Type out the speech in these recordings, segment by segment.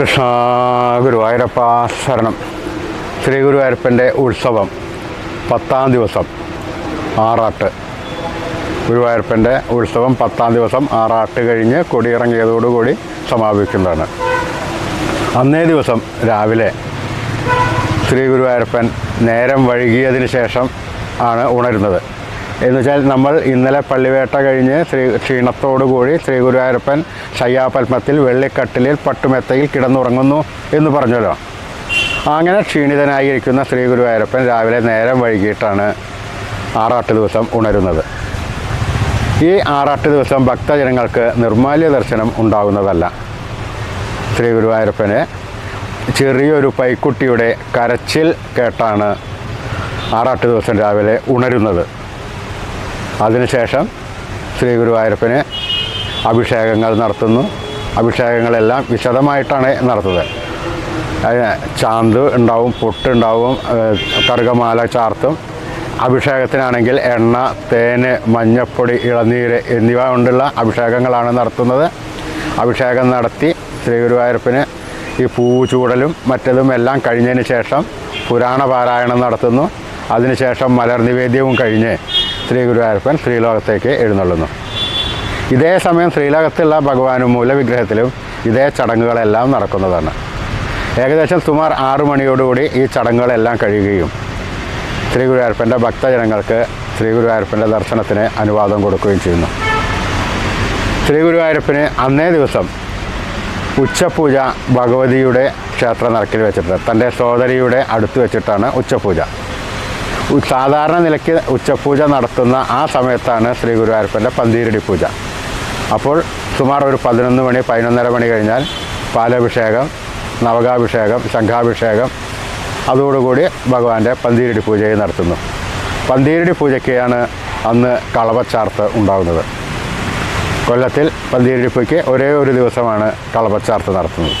കൃഷ്ണ ഗുരുവായൂരപ്പ ശരണം. ശ്രീ ഗുരുവായൂരപ്പന്റെ ഉത്സവം പത്താം ദിവസം ആറാട്ട്. ഗുരുവായൂരപ്പന്റെ ഉത്സവം പത്താം ദിവസം ആറാട്ട് കഴിഞ്ഞ് കൊടിയിറങ്ങിയതോടുകൂടി സമാപിക്കുന്നതാണ്. അന്നേ ദിവസം രാവിലെ ശ്രീ ഗുരുവായൂരപ്പൻ നേരം വൈകിയതിന് ശേഷം ആണ് ഉണരുന്നത്. എന്ന് വെച്ചാൽ നമ്മൾ ഇന്നലെ പള്ളിവേട്ട കഴിഞ്ഞ് ശ്രീ ക്ഷീണത്തോടുകൂടി ശ്രീ ഗുരുവായൂരപ്പൻ ശയ്യാപത്മത്തിൽ വെള്ളിക്കട്ടിലിൽ പട്ടുമെത്തയിൽ കിടന്നുറങ്ങുന്നു എന്ന് പറഞ്ഞല്ലോ. അങ്ങനെ ക്ഷീണിതനായിരിക്കുന്ന ശ്രീ ഗുരുവായൂരപ്പൻ രാവിലെ നേരം വൈകിട്ടാണ് ആറാട്ട് ദിവസം ഉണരുന്നത്. ഈ ആറാട്ട് ദിവസം ഭക്തജനങ്ങൾക്ക് നിർമാല്യ ദർശനം ഉണ്ടാകുന്നതല്ല ശ്രീ ഗുരുവായൂരപ്പന് ചെറിയൊരു പൈക്കുട്ടിയുടെ കരച്ചിൽ കേട്ടാണ് ആറാട്ട് ദിവസം രാവിലെ ഉണരുന്നത്. അതിനുശേഷം ശ്രീ ഗുരുവായൂരപ്പന് അഭിഷേകങ്ങൾ നടത്തുന്നു. അഭിഷേകങ്ങളെല്ലാം വിശദമായിട്ടാണ് നടത്തുന്നത്. ചാന്ത് ഉണ്ടാവും പൊട്ടുണ്ടാവും കറുകമാല ചാർത്തും. അഭിഷേകത്തിനാണെങ്കിൽ എണ്ണ തേന് മഞ്ഞപ്പൊടി ഇളനീര് എന്നിവ കൊണ്ടുള്ള അഭിഷേകങ്ങളാണ് നടത്തുന്നത്. അഭിഷേകം നടത്തി ശ്രീ ഗുരുവായൂരപ്പന് ഈ പൂച്ചൂടലും മറ്റതും എല്ലാം കഴിഞ്ഞതിന് ശേഷം പുരാണ പാരായണം നടത്തുന്നു. അതിനുശേഷം മലർ നിവേദ്യവും കഴിഞ്ഞ് ശ്രീ ഗുരുവായൂരപ്പൻ ശ്രീലോകത്തേക്ക് എഴുന്നള്ളുന്നു. ഇതേ സമയം ശ്രീലോകത്തുള്ള ഭഗവാനും മൂലവിഗ്രഹത്തിലും ഇതേ ചടങ്ങുകളെല്ലാം നടക്കുന്നതാണ്. ഏകദേശം സുമാർ ആറു മണിയോടുകൂടി ഈ ചടങ്ങുകളെല്ലാം കഴിയുകയും ശ്രീ ഗുരുവായൂരപ്പന്റെ ഭക്തജനങ്ങൾക്ക് ശ്രീ ഗുരുവായൂരപ്പന്റെ ദർശനത്തിന് അനുവാദം കൊടുക്കുകയും ചെയ്യുന്നു. ശ്രീ ഗുരുവായൂരപ്പന് അന്നേ ദിവസം ഉച്ചപൂജ ഭഗവതിയുടെ ക്ഷേത്ര നടക്കിൽ വെച്ചിട്ട് തന്റെ സോദരിയുടെ അടുത്ത് വെച്ചിട്ടാണ് ഉച്ചപൂജ. സാധാരണ നിലയ്ക്ക് ഉച്ചപൂജ നടത്തുന്ന ആ സമയത്താണ് ശ്രീ ഗുരുവായൂരപ്പന്റെ പന്തീരടി പൂജ. അപ്പോൾ സുമാർ ഒരു പതിനൊന്ന് മണി പതിനൊന്നര മണി കഴിഞ്ഞാൽ പാലഭിഷേകം നവകാഭിഷേകം ശംഖാഭിഷേകം അതോടുകൂടി ഭഗവാന്റെ പന്തീരടി പൂജയും നടത്തുന്നു. പന്തീരടി പൂജയ്ക്കാണ് അന്ന് കളവച്ചാർത്ത് ഉണ്ടാകുന്നത് കൊല്ലത്തിൽ പന്തീരടി പൂജയ്ക്ക് ഒരേ ഒരു ദിവസമാണ് കളപച്ചാർത്ത് നടത്തുന്നത്.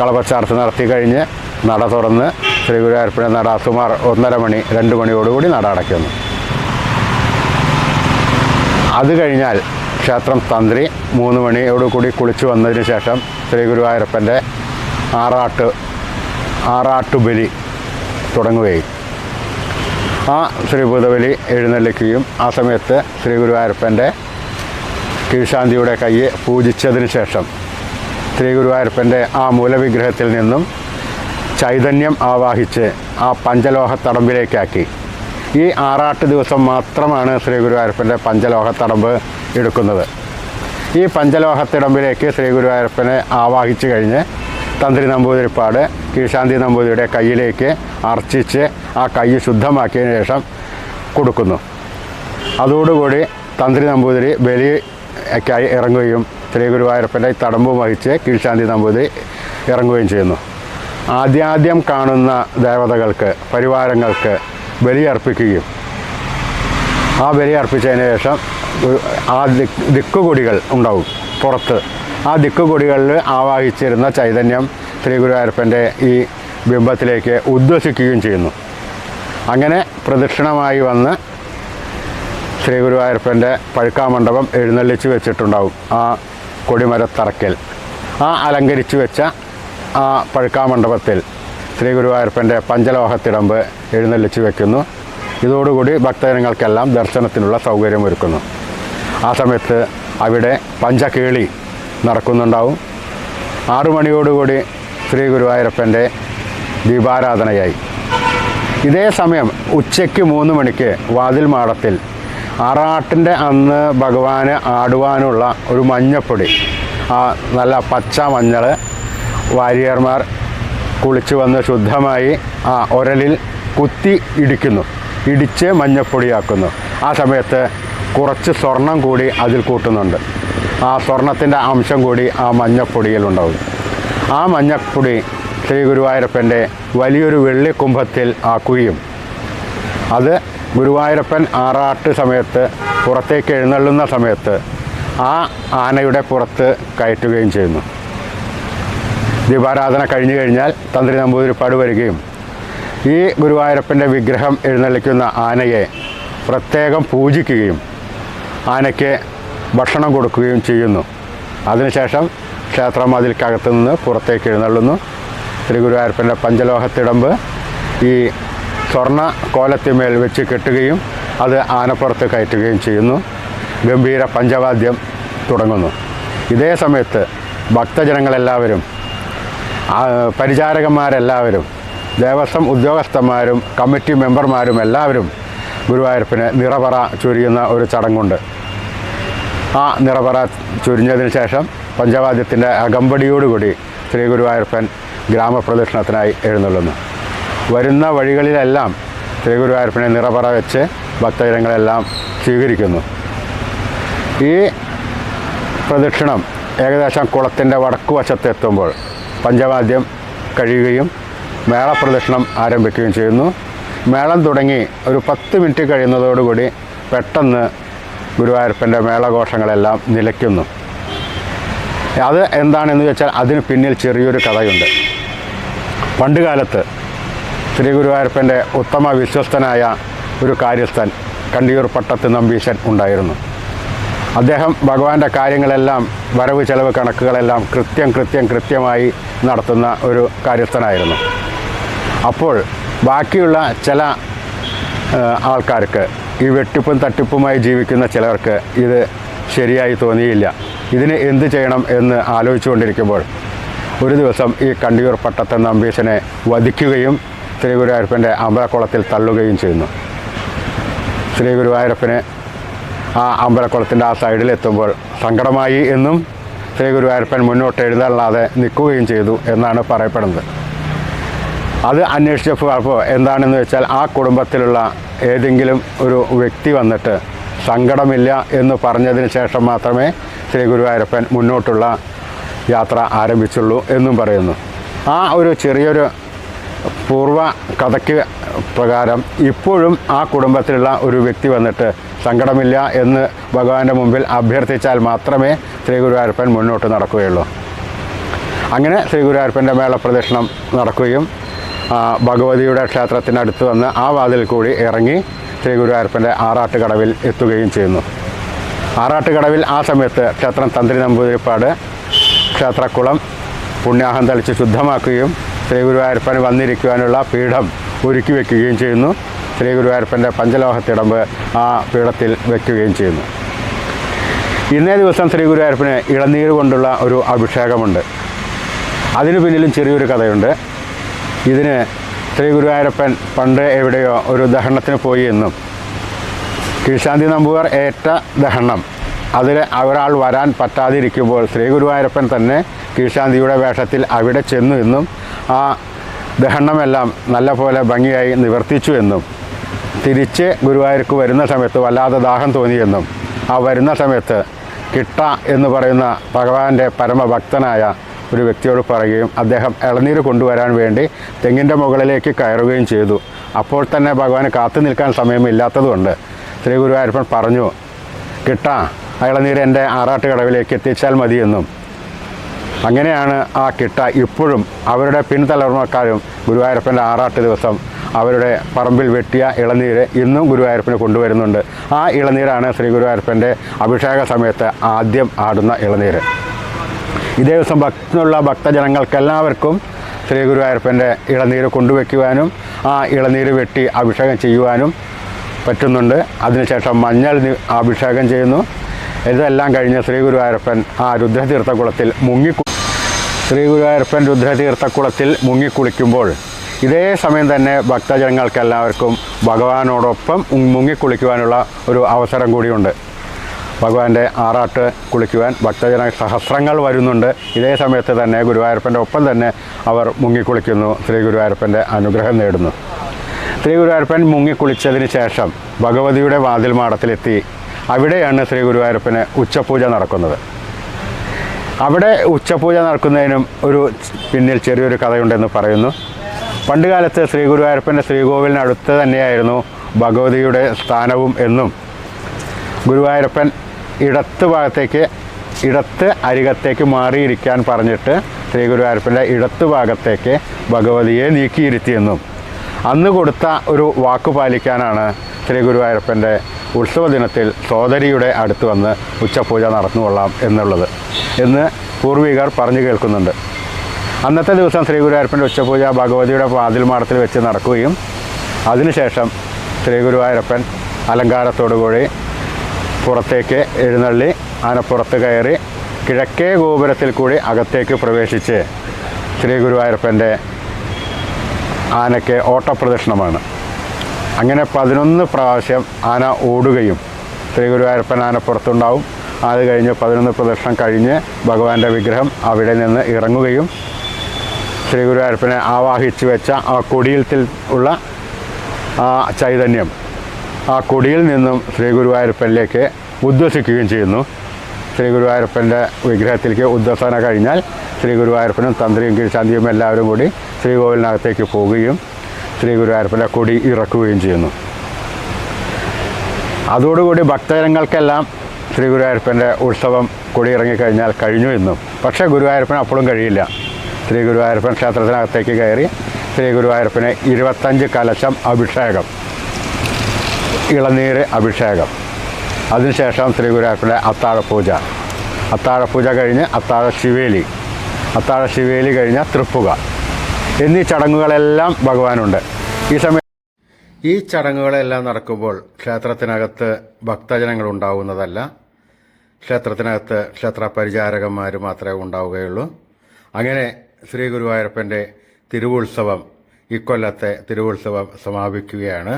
കളപച്ചാർത്ത് നടത്തി കഴിഞ്ഞ് നട തുറന്ന് ശ്രീ ഗുരുവായൂരപ്പന നട സുമാർ ഒന്നര മണി രണ്ട് മണിയോടുകൂടി നട അടയ്ക്കുന്നു. അത് കഴിഞ്ഞാൽ ക്ഷേത്രം തന്ത്രി മൂന്ന് മണിയോടുകൂടി കുളിച്ചു വന്നതിന് ശേഷം ശ്രീ ഗുരുവായൂരപ്പന്റെ ആറാട്ട് ആറാട്ടുബലി തുടങ്ങുകയും ആ ശ്രീഭൂതബലി എഴുന്നള്ളിക്കുകയും ആ സമയത്ത് ശ്രീ ഗുരുവായൂരപ്പന്റെ കീഴ്ശാന്തിയുടെ കയ്യെ പൂജിച്ചതിന് ശേഷം ശ്രീ ഗുരുവായൂരപ്പന്റെ ആ മൂലവിഗ്രഹത്തിൽ നിന്നും ചൈതന്യം ആവാഹിച്ച് ആ പഞ്ചലോഹത്തടമ്പിലേക്കാക്കി ഈ ആറാട്ട് ദിവസം മാത്രമാണ് ശ്രീ ഗുരുവായൂരപ്പന്റെ പഞ്ചലോഹത്തടമ്പ് എടുക്കുന്നത്. ഈ പഞ്ചലോഹത്തിടമ്പിലേക്ക് ശ്രീ ഗുരുവായൂരപ്പനെ ആവാഹിച്ചു കഴിഞ്ഞ് തന്ത്രി നമ്പൂതിരിപ്പാട് കീഴ്ശാന്തി നമ്പൂതിരിയുടെ കയ്യിലേക്ക് അർച്ചിച്ച് ആ കൈ ശുദ്ധമാക്കിയതിന് ശേഷം കൊടുക്കുന്നു. അതോടുകൂടി തന്ത്രി നമ്പൂതിരി ബലിക്കായി ഇറങ്ങുകയും ശ്രീ ഗുരുവായൂരപ്പന്റെ തടമ്പ് വഹിച്ച് കീഴ്ശാന്തി നമ്പൂതിരി ഇറങ്ങുകയും ചെയ്യുന്നു. ആദ്യാദ്യം കാണുന്ന ദേവതകൾക്ക് പരിവാരങ്ങൾക്ക് ബലി അർപ്പിക്കുകയും ആ ബലി അർപ്പിച്ചതിന് ശേഷം ആ ദിക്ക് ദിക്കുകൊടികൾ ഉണ്ടാവും പുറത്ത്. ആ ദിക്കുകൊടികളിൽ ആവാഹിച്ചിരുന്ന ചൈതന്യം ശ്രീ ഗുരുവായൂരപ്പന്റെ ഈ ബിംബത്തിലേക്ക് ഉദ്വസിക്കുകയും ചെയ്യുന്നു. അങ്ങനെ പ്രദക്ഷിണമായി വന്ന് ശ്രീ ഗുരുവായൂരപ്പന്റെ പഴുക്കാമണ്ഡപം എഴുന്നള്ളിച്ച് വെച്ചിട്ടുണ്ടാവും ആ കൊടിമരത്തറക്കൽ ആ അലങ്കരിച്ചു വെച്ച ആ പഴുക്കാമണ്ഡപത്തിൽ ശ്രീ ഗുരുവായൂരപ്പന്റെ പഞ്ചലോഹത്തിടമ്പ് എഴുന്നള്ളിച്ച് വെക്കുന്നു. ഇതോടുകൂടി ഭക്തജനങ്ങൾക്കെല്ലാം ദർശനത്തിനുള്ള സൗകര്യം ഒരുക്കുന്നു. ആ സമയത്ത് അവിടെ പഞ്ചകേളി നടക്കുന്നുണ്ടാവും. ആറു മണിയോടുകൂടി ശ്രീ ഗുരുവായൂരപ്പന്റെ ദീപാരാധനയായി. ഇതേ സമയം ഉച്ചയ്ക്ക് മൂന്ന് മണിക്ക് വാതിൽ മാടത്തിൽ ആറാട്ടിന്റെ അന്ന് ഭഗവാന് ആടുവാനുള്ള ഒരു മഞ്ഞപ്പൊടി ആ നല്ല പച്ച മഞ്ഞൾ വാരിയർമാർ കുളിച്ചു വന്ന് ശുദ്ധമായി ആ ഒരലിൽ കുത്തി ഇടിക്കുന്നു. ഇടിച്ച് മഞ്ഞപ്പൊടിയാക്കുന്നു. ആ സമയത്ത് കുറച്ച് സ്വർണം കൂടി അതിൽ കൂട്ടുന്നുണ്ട്. ആ സ്വർണത്തിന്റെ അംശം കൂടി ആ മഞ്ഞപ്പൊടിയിലുണ്ടാവും ആ മഞ്ഞപ്പൊടി ശ്രീ ഗുരുവായൂരപ്പന്റെ വലിയൊരു വെള്ളിക്കുംഭത്തിൽ ആക്കുകയും അത് ഗുരുവായൂരപ്പൻ ആറാട്ട് സമയത്ത് പുറത്തേക്ക് എഴുന്നള്ളുന്ന സമയത്ത് ആ ആനയുടെ പുറത്ത് കയറ്റുകയും ചെയ്യുന്നു. ദീപാരാധന കഴിഞ്ഞു കഴിഞ്ഞാൽ തന്ത്രി നമ്പൂതിരിപ്പാട് വരികയും ഈ ഗുരുവായൂരപ്പന്റെ വിഗ്രഹം എഴുന്നള്ളിക്കുന്ന ആനയെ പ്രത്യേകം പൂജിക്കുകയും ആനയ്ക്ക് ഭക്ഷണം കൊടുക്കുകയും ചെയ്യുന്നു. അതിനുശേഷം ക്ഷേത്ര മതിൽക്കകത്ത് നിന്ന് പുറത്തേക്ക് എഴുന്നള്ളുന്നു. ശ്രീ ഗുരുവായൂരപ്പന്റെ പഞ്ചലോഹത്തിടമ്പ് ഈ സ്വർണ കോലത്തിന്മേൽ വെച്ച് കെട്ടുകയും അത് ആനപ്പുറത്ത് കയറ്റുകയും ചെയ്യുന്നു. ഗംഭീര പഞ്ചവാദ്യം തുടങ്ങുന്നു. ഇതേ സമയത്ത് ഭക്തജനങ്ങളെല്ലാവരും പരിചാരകന്മാരെല്ലാവരും ദേവസ്വം ഉദ്യോഗസ്ഥന്മാരും കമ്മിറ്റി മെമ്പർമാരും എല്ലാവരും ഗുരുവായൂരപ്പന് നിറപറ ചൊരിയുന്ന ഒരു ചടങ്ങുണ്ട്. ആ നിറപറ ചൊരിഞ്ഞതിന് ശേഷം പഞ്ചവാദ്യത്തിന്റെ അകമ്പടിയോടുകൂടി ശ്രീ ഗുരുവായൂരപ്പൻ ഗ്രാമപ്രദക്ഷിണത്തിനായി എഴുന്നള്ളുന്നു. വരുന്ന വഴികളിലെല്ലാം ശ്രീ ഗുരുവായൂരപ്പനെ നിറപറ വെച്ച് ഭക്തജനങ്ങളെല്ലാം സ്വീകരിക്കുന്നു. ഈ പ്രദക്ഷിണം ഏകദേശം കുളത്തിന്റെ വടക്കു വശത്തെത്തുമ്പോൾ പഞ്ചവാദ്യം കഴിയുകയും മേളപ്രദക്ഷിണം ആരംഭിക്കുകയും ചെയ്യുന്നു. മേളം തുടങ്ങി ഒരു പത്ത് മിനിറ്റ് കഴിയുന്നതോടുകൂടി പെട്ടെന്ന് ഗുരുവായൂരപ്പന്റെ മേളഘോഷങ്ങളെല്ലാം നിലയ്ക്കുന്നു. അത് എന്താണെന്ന് വെച്ചാൽ അതിന് പിന്നിൽ ചെറിയൊരു കഥയുണ്ട്. പണ്ടുകാലത്ത് ശ്രീ ഗുരുവായൂരപ്പന്റെ ഉത്തമ വിശ്വസ്തനായ ഒരു കാര്യസ്ഥൻ കണ്ടിയൂർ പട്ടത്ത് നമ്പീശൻ ഉണ്ടായിരുന്നു. അദ്ദേഹം ഭഗവാന്റെ കാര്യങ്ങളെല്ലാം വരവ് ചെലവ് കണക്കുകളെല്ലാം കൃത്യം കൃത്യം കൃത്യമായി നടത്തുന്ന ഒരു കാര്യസ്ഥനായിരുന്നു. അപ്പോൾ ബാക്കിയുള്ള ചില ആൾക്കാർക്ക് ഈ വെട്ടിപ്പും തട്ടിപ്പുമായി ജീവിക്കുന്ന ചിലർക്ക് ഇത് ശരിയായി തോന്നിയില്ല. ഇതിന് എന്ത് ചെയ്യണം എന്ന് ആലോചിച്ചുകൊണ്ടിരിക്കുമ്പോൾ ഒരു ദിവസം ഈ കണ്ടിയൂർ പട്ടത്തെ നമ്പീശനെ വധിക്കുകയും ശ്രീ ഗുരുവായൂരപ്പന്റെ അമ്പലക്കുളത്തിൽ തള്ളുകയും ചെയ്യുന്നു. ശ്രീ ഗുരുവായൂരപ്പന് ആ അമ്പലക്കുളത്തിന്റെ ആ സൈഡിൽ എത്തുമ്പോൾ സങ്കടമായി എന്നും ശ്രീ ഗുരുവായൂരപ്പൻ മുന്നോട്ട് എഴുതല്ലാതെ നിൽക്കുകയും ചെയ്തു എന്നാണ് പറയപ്പെടുന്നത്. അത് അന്വേഷിച്ചപ്പോൾ എന്താണെന്ന് വെച്ചാൽ ആ കുടുംബത്തിലുള്ള ഏതെങ്കിലും ഒരു വ്യക്തി വന്നിട്ട് സങ്കടമില്ല എന്ന് പറഞ്ഞതിന് ശേഷം മാത്രമേ ശ്രീ ഗുരുവായൂരപ്പൻ മുന്നോട്ടുള്ള യാത്ര ആരംഭിച്ചുള്ളൂ എന്നും പറയുന്നു. ആ ഒരു ചെറിയൊരു പൂർവ കഥയ്ക്ക് പ്രകാരം ഇപ്പോഴും ആ കുടുംബത്തിലുള്ള ഒരു വ്യക്തി വന്നിട്ട് സങ്കടമില്ല എന്ന് ഭഗവാന്റെ മുമ്പിൽ അഭ്യർത്ഥിച്ചാൽ മാത്രമേ ശ്രീ ഗുരുവായൂരപ്പൻ മുന്നോട്ട് നടക്കുകയുള്ളൂ. അങ്ങനെ ശ്രീ ഗുരുവായൂരപ്പന്റെ മേളപ്രദക്ഷിണം നടക്കുകയും ഭഗവതിയുടെ ക്ഷേത്രത്തിനടുത്ത് വന്ന് ആ വാതിൽ കൂടി ഇറങ്ങി ശ്രീ ഗുരുവായൂരപ്പന്റെ ആറാട്ടുകടവിൽ എത്തുകയും ചെയ്യുന്നു. ആറാട്ടുകടവിൽ ആ സമയത്ത് ക്ഷേത്രം തന്ത്രി നമ്പൂതിരിപ്പാട് ക്ഷേത്രക്കുളം പുണ്യാഹം തളിച്ച് ശുദ്ധമാക്കുകയും ശ്രീ ഗുരുവായൂരപ്പൻ വന്നിരിക്കുവാനുള്ള പീഠം ഒരുക്കി വയ്ക്കുകയും ചെയ്യുന്നു. ശ്രീ ഗുരുവായൂരപ്പന്റെ പഞ്ചലോഹത്തിടമ്പ് ആ പീഠത്തിൽ വയ്ക്കുകയും ചെയ്യുന്നു. ഇന്നേ ദിവസം ശ്രീ ഗുരുവായൂരപ്പന് ഇളനീര് കൊണ്ടുള്ള ഒരു അഭിഷേകമുണ്ട്. അതിനു പിന്നിലും ചെറിയൊരു കഥയുണ്ട്. ഇതിന് ശ്രീ ഗുരുവായൂരപ്പൻ പണ്ട് എവിടെയോ ഒരു ദഹനത്തിന് പോയി എന്നും കീഴ്ശാന്തി നമ്പൂർ ഏറ്റ ദഹനം അതിൽ ഒരാൾ വരാൻ പറ്റാതിരിക്കുമ്പോൾ ശ്രീ ഗുരുവായൂരപ്പൻ തന്നെ കീഴ്ശാന്തിയുടെ വേഷത്തിൽ അവിടെ ചെന്നു എന്നും ആ ദഹനമെല്ലാം നല്ല പോലെ ഭംഗിയായി നിവർത്തിച്ചു എന്നും തിരിച്ച് ഗുരുവായൂർക്ക് വരുന്ന സമയത്ത് വല്ലാതെ ദാഹം തോന്നിയെന്നും ആ വരുന്ന സമയത്ത് കിട്ട എന്ന് പറയുന്ന ഭഗവാന്റെ പരമഭക്തനായ ഒരു വ്യക്തിയോട് പറയുകയും അദ്ദേഹം ഇളനീര് കൊണ്ടുവരാൻ വേണ്ടി തെങ്ങിന്റെ മുകളിലേക്ക് കയറുകയും ചെയ്തു. അപ്പോൾ തന്നെ ഭഗവാന് കാത്തു നിൽക്കാൻ സമയമില്ലാത്തതുകൊണ്ട് ശ്രീ ഗുരുവായൂരപ്പൻ പറഞ്ഞു കിട്ട ഇളനീര് എന്റെ ആറാട്ട് കടവിലേക്ക് എത്തിച്ചാൽ മതിയെന്നും. അങ്ങനെയാണ് ആ കിട്ട ഇപ്പോഴും അവരുടെ പിൻതലമുറക്കാരും ഗുരുവായൂരപ്പന്റെ ആറാട്ട് ദിവസം അവരുടെ പറമ്പിൽ വെട്ടിയ ഇളനീര് ഇന്നും ഗുരുവായൂരപ്പന് കൊണ്ടുവരുന്നുണ്ട്. ആ ഇളനീരാണ് ശ്രീ ഗുരുവായൂരപ്പന്റെ അഭിഷേക സമയത്ത് ആദ്യം ആടുന്ന ഇളനീര്. ഇതേ ദിവസം ഭക്തനുള്ള ഭക്തജനങ്ങൾക്കെല്ലാവർക്കും ശ്രീ ഗുരുവായൂരപ്പന്റെ ഇളനീര് കൊണ്ടുവയ്ക്കുവാനും ആ ഇളനീര് വെട്ടി അഭിഷേകം ചെയ്യുവാനും പറ്റുന്നുണ്ട്. അതിനുശേഷം മഞ്ഞൾ അഭിഷേകം ചെയ്യുന്നു. ഇതെല്ലാം കഴിഞ്ഞ് ശ്രീ ഗുരുവായൂരപ്പൻ ആ രുദ്രതീർത്ഥക്കുളത്തിൽ മുങ്ങി ശ്രീ ഗുരുവായൂരപ്പൻ രുദ്രതീർത്ഥക്കുളത്തിൽ മുങ്ങിക്കുളിക്കുമ്പോൾ ഇതേ സമയം തന്നെ ഭക്തജനങ്ങൾക്ക് എല്ലാവർക്കും ഭഗവാനോടൊപ്പം മുങ്ങിക്കുളിക്കുവാനുള്ള ഒരു അവസരം കൂടിയുണ്ട്. ഭഗവാന്റെ ആറാട്ട് കുളിക്കുവാൻ ഭക്തജന സഹസ്രങ്ങൾ വരുന്നുണ്ട്. ഇതേ സമയത്ത് തന്നെ ഗുരുവായൂരപ്പന്റെ ഒപ്പം തന്നെ അവർ മുങ്ങിക്കുളിക്കുന്നു ശ്രീ ഗുരുവായൂരപ്പന്റെ അനുഗ്രഹം നേടുന്നു. ശ്രീ ഗുരുവായൂരപ്പൻ മുങ്ങിക്കുളിച്ചതിന് ശേഷം ഭഗവതിയുടെ വാതിൽ മാടത്തിലെത്തി. അവിടെയാണ് ശ്രീ ഗുരുവായൂരപ്പന് ഉച്ചപൂജ നടക്കുന്നത്. അവിടെ ഉച്ചപൂജ നടക്കുന്നതിനും ഒരു പിന്നിൽ ചെറിയൊരു കഥയുണ്ടെന്ന് പറയുന്നു. പണ്ട് കാലത്ത് ശ്രീ ഗുരുവായൂരപ്പന്റെ ശ്രീകോവിലിനടുത്ത് തന്നെയായിരുന്നു ഭഗവതിയുടെ സ്ഥാനവും എന്നും. ഗുരുവായൂരപ്പൻ ഇടത്ത് ഭാഗത്തേക്ക് ഇടത്ത് അരികത്തേക്ക് മാറിയിരിക്കാൻ പറഞ്ഞിട്ട് ശ്രീ ഗുരുവായൂരപ്പന്റെ ഇടത്ത് ഭാഗത്തേക്ക് ഭഗവതിയെ നീക്കിയിരുത്തിയെന്നും അന്ന് കൊടുത്ത ഒരു വാക്ക് പാലിക്കാനാണ് ശ്രീ ഗുരുവായൂരപ്പന്റെ ഉത്സവ ദിനത്തിൽ സോദരിയുടെ അടുത്ത് വന്ന് ഉച്ചപൂജ നടന്നുകൊള്ളാം എന്നുള്ളത് എന്ന് പൂർവികർ പറഞ്ഞു കേൾക്കുന്നുണ്ട്. അന്നത്തെ ദിവസം ശ്രീ ഗുരുവായൂരപ്പന്റെ ഉച്ചപൂജ ഭഗവതിയുടെ വാതിൽ മാടത്തിൽ വെച്ച് നടക്കുകയും അതിനുശേഷം ശ്രീ ഗുരുവായൂരപ്പൻ അലങ്കാരത്തോടുകൂടി പുറത്തേക്ക് എഴുന്നള്ളി ആനപ്പുറത്ത് കയറി കിഴക്കേ ഗോപുരത്തിൽ കൂടി അകത്തേക്ക് പ്രവേശിച്ച് ശ്രീ ഗുരുവായൂരപ്പന്റെ ആനയ്ക്ക് ഓട്ടപ്രദക്ഷിണമാണ്. അങ്ങനെ പതിനൊന്ന് പ്രാവശ്യം ആന ഓടുകയും ശ്രീ ഗുരുവായൂരപ്പൻ ആന പുറത്തുണ്ടാവും അത് കഴിഞ്ഞ് പതിനൊന്ന് പ്രദക്ഷിണം കഴിഞ്ഞ് ഭഗവാന്റെ വിഗ്രഹം അവിടെ നിന്ന് ഇറങ്ങുകയും ശ്രീ ഗുരുവായൂരപ്പനെ ആവാഹിച്ചു വെച്ച ആ കൊടിയിൽ ഉള്ള ആ ചൈതന്യം ആ കൊടിയിൽ നിന്നും ശ്രീ ഗുരുവായൂരപ്പനിലേക്ക് ഉദ്വസിക്കുകയും ചെയ്യുന്നു. ശ്രീ ഗുരുവായൂരപ്പന്റെ വിഗ്രഹത്തിലേക്ക് ഉദ്വസന കഴിഞ്ഞാൽ ശ്രീ ഗുരുവായൂരപ്പനും തന്ത്രിയും കീഴ്ശാന്തിയും എല്ലാവരും കൂടി ശ്രീകോവിലിനകത്തേക്ക് പോവുകയും ശ്രീ ഗുരുവായൂരപ്പന്റെ കൊടി ഇറക്കുകയും ചെയ്യുന്നു. അതോടുകൂടി ഭക്തജനങ്ങൾക്കെല്ലാം ശ്രീ ഗുരുവായൂരപ്പന്റെ ഉത്സവം കൊടി ഇറങ്ങിക്കഴിഞ്ഞാൽ കഴിഞ്ഞു എന്നും. പക്ഷേ ഗുരുവായൂരപ്പൻ അപ്പോഴും കഴിയില്ല. ശ്രീ ഗുരുവായൂരപ്പൻ ക്ഷേത്രത്തിനകത്തേക്ക് കയറി ശ്രീ ഗുരുവായൂരപ്പന് ഇരുപത്തഞ്ച് കലശം അഭിഷേകം ഇളനീര് അഭിഷേകം. അതിനുശേഷം ശ്രീ ഗുരുവായൂരപ്പന്റെ അത്താഴപൂജ. അത്താഴപൂജ കഴിഞ്ഞ് അത്താഴ ശിവേലി അത്താഴ ശിവേലി കഴിഞ്ഞ തൃപ്പുക. എന്നീ ചടങ്ങുകളെല്ലാം ഭഗവാനുണ്ട്. ഈ സമയം ഈ ചടങ്ങുകളെല്ലാം നടക്കുമ്പോൾ ക്ഷേത്രത്തിനകത്ത് ഭക്തജനങ്ങൾ ഉണ്ടാവുന്നതല്ല. ക്ഷേത്രത്തിനകത്ത് ക്ഷേത്ര പരിചാരകന്മാർ മാത്രമേ ഉണ്ടാവുകയുള്ളൂ. അങ്ങനെ ശ്രീ ഗുരുവായൂരപ്പന്റെ തിരുവുത്സവം ഇക്കൊല്ലത്തെ തിരുവുത്സവം സമാപിക്കുകയാണ്.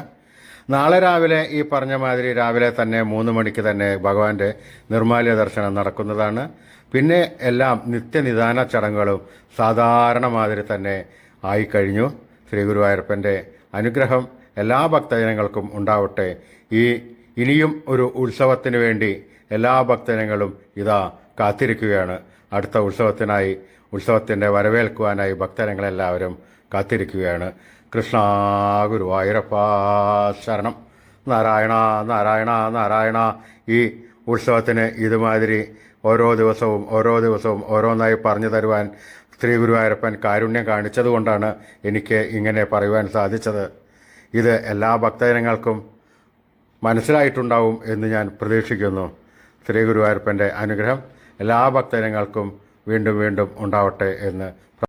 നാളെ രാവിലെ ഈ പറഞ്ഞ മാതിരി രാവിലെ തന്നെ മൂന്ന് മണിക്ക് തന്നെ ഭഗവാന്റെ നിർമാല്യ ദർശനം നടക്കുന്നതാണ്. പിന്നെ എല്ലാം നിത്യനിദാന ചടങ്ങുകളും സാധാരണ മാതിരി തന്നെ ആയിക്കഴിഞ്ഞു. ശ്രീ ഗുരുവായൂരപ്പന്റെ അനുഗ്രഹം എല്ലാ ഭക്തജനങ്ങൾക്കും ഉണ്ടാവട്ടെ. ഈ ഇനിയും ഒരു ഉത്സവത്തിന് വേണ്ടി എല്ലാ ഭക്തജനങ്ങളും ഇതാ കാത്തിരിക്കുകയാണ്. അടുത്ത ഉത്സവത്തിനായി ഉത്സവത്തിന്റെ വരവേൽക്കുവാനായി ഭക്തരങ്ങളെല്ലാവരും കാത്തിരിക്കുകയാണ്. കൃഷ്ണ ഗുരുവായൂരപ്പ ശരണം. നാരായണ നാരായണ നാരായണ. ഈ ഉത്സവത്തിന് ഇതുമാതിരി ഓരോ ദിവസവും ഓരോ ദിവസവും ഓരോന്നായി പറഞ്ഞു തരുവാൻ ശ്രീ ഗുരുവായൂരപ്പൻ കാരുണ്യം കാണിച്ചതുകൊണ്ടാണ് എനിക്ക് ഇങ്ങനെ പറയുവാൻ സാധിച്ചത്. ഇത് എല്ലാ ഭക്തജനങ്ങൾക്കും മനസ്സിലായിട്ടുണ്ടാവും എന്ന് ഞാൻ പ്രതീക്ഷിക്കുന്നു. ശ്രീ ഗുരുവായൂരപ്പന്റെ അനുഗ്രഹം എല്ലാ ഭക്തജനങ്ങൾക്കും വീണ്ടും വീണ്ടും ഉണ്ടാവട്ടെ എന്ന്